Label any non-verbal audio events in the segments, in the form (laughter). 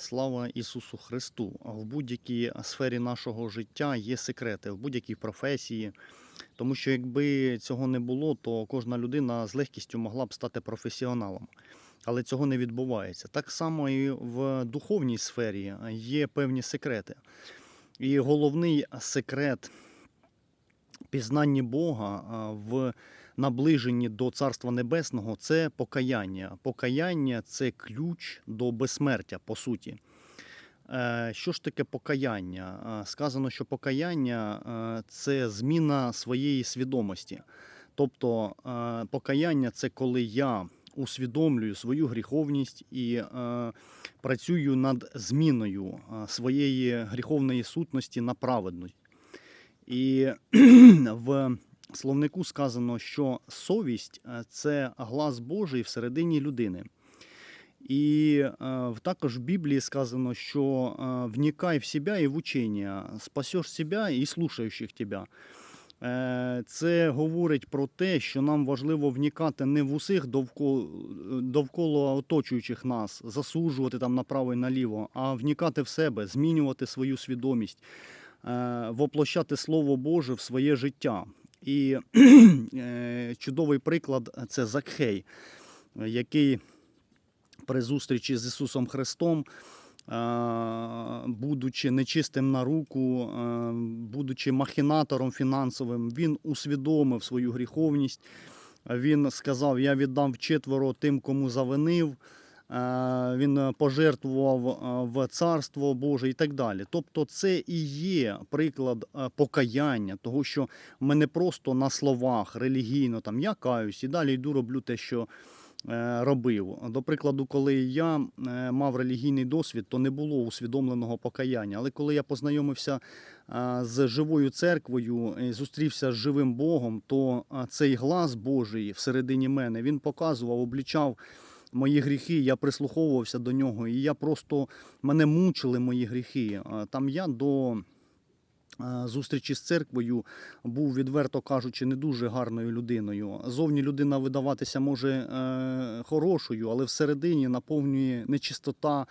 Слава Ісусу Христу! В будь-якій сфері нашого життя є секрети, в будь-якій професії. Тому що якби цього не було, то кожна людина з легкістю могла б стати професіоналом. Але цього не відбувається. Так само і в духовній сфері є певні секрети. І головний секрет пізнання Бога в наближенні до Царства Небесного це покаяння. Покаяння це ключ до безсмертя, по суті. Е, Що ж таке покаяння? Сказано, що покаяння е, це зміна своєї свідомості. Тобто е, покаяння це коли я усвідомлюю свою гріховність і працюю над зміною своєї гріховної сутності на праведність. І (clears throat) в словнику сказано, що совість е, це глас Божий всередині людини. І е, також в Біблії сказано, що е, вникай в себе і в учення, спасеш себе і слушаючих тебе. Це говорить про те, що нам важливо вникати не в усіх довкола, довкола оточуючих нас, засуджувати там направо і наліво, а вникати в себе, змінювати свою свідомість, воплощати Слово Боже в своє життя. І (clears throat) е, чудовий приклад це Закхей, е, який при зустрічі з Ісусом Христом, е, будучи нечистим на руку, е, будучи махінатором фінансовим, він усвідомив свою гріховність. Він сказав: Я віддам четверо тим, кому завинив. Е, Він пожертвував е, в царство Боже і так далі. Тобто, це і є приклад е, покаяння, того, що ми не просто на словах релігійно там я каюсь і далі йду роблю те, що е, робив. До прикладу, коли я е, мав релігійний досвід, то не було усвідомленого покаяння. Але коли я познайомився е, з живою церквою, зустрівся з живим Богом, то е, цей глас Божий всередині мене він показував, облічав. Мої гріхи, я прислуховувався до нього, і я просто мене мучили мої гріхи. Е, Там я до е, зустрічі з церквою був, відверто кажучи, не дуже гарною людиною. Зовні людина видаватися може е, хорошою, але всередині наповнює нечистота.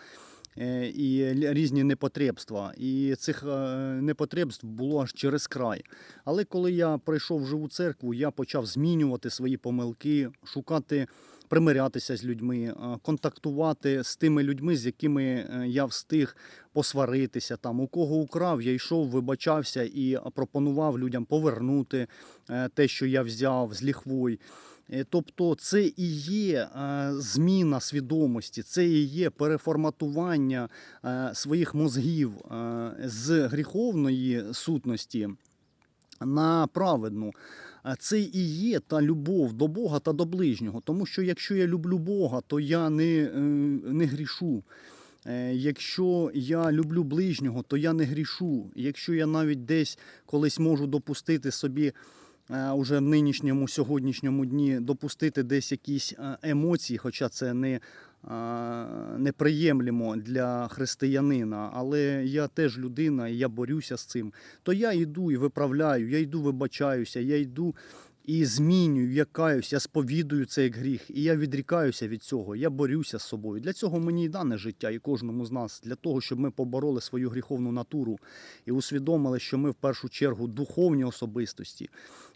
І різні непотребства. І цих непотребств було аж через край. Але коли я прийшов в живу церкву, я почав змінювати свої помилки, шукати, примирятися з людьми, е, контактувати з тими людьми, з якими е, я встиг посваритися. Там у кого украв, я йшов, вибачався і пропонував людям повернути е, те, що я взяв з ліхвой. Тобто це і є зміна свідомості, це і є переформатування своїх мозгів з гріховної сутності на праведну. Це і є та любов до Бога та до ближнього. Тому що якщо я люблю Бога, то я не, е, не грішу. Е, Якщо я люблю ближнього, то я не грішу. Якщо я навіть десь колись можу допустити собі е, уже в нинішньому сьогоднішньому дні допустити десь якісь емоції, хоча це не, неприємлемо для християнина, але я теж людина, і я борюся з цим, то я йду і виправляю, я йду вибачаюся, я йду і змінюю, я каюсь, я сповідую це як гріх, і я відрікаюся від цього, я борюся з собою. Для цього мені і дане життя, і кожному з нас, для того, щоб ми побороли свою гріховну натуру і усвідомили, що ми в першу чергу духовні особистості.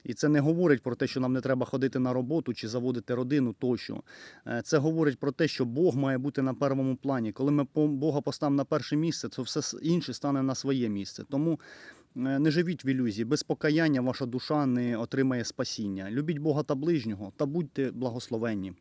І це не говорить про те, що нам не треба ходити на роботу чи заводити родину тощо. Е, Це говорить про те, що Бог має бути на першому плані. Коли ми Бога поставимо на перше місце, то все інше стане на своє місце. Тому не живіть в ілюзії. Без покаяння ваша душа не отримає спасіння. Любіть Бога та ближнього та будьте благословенні.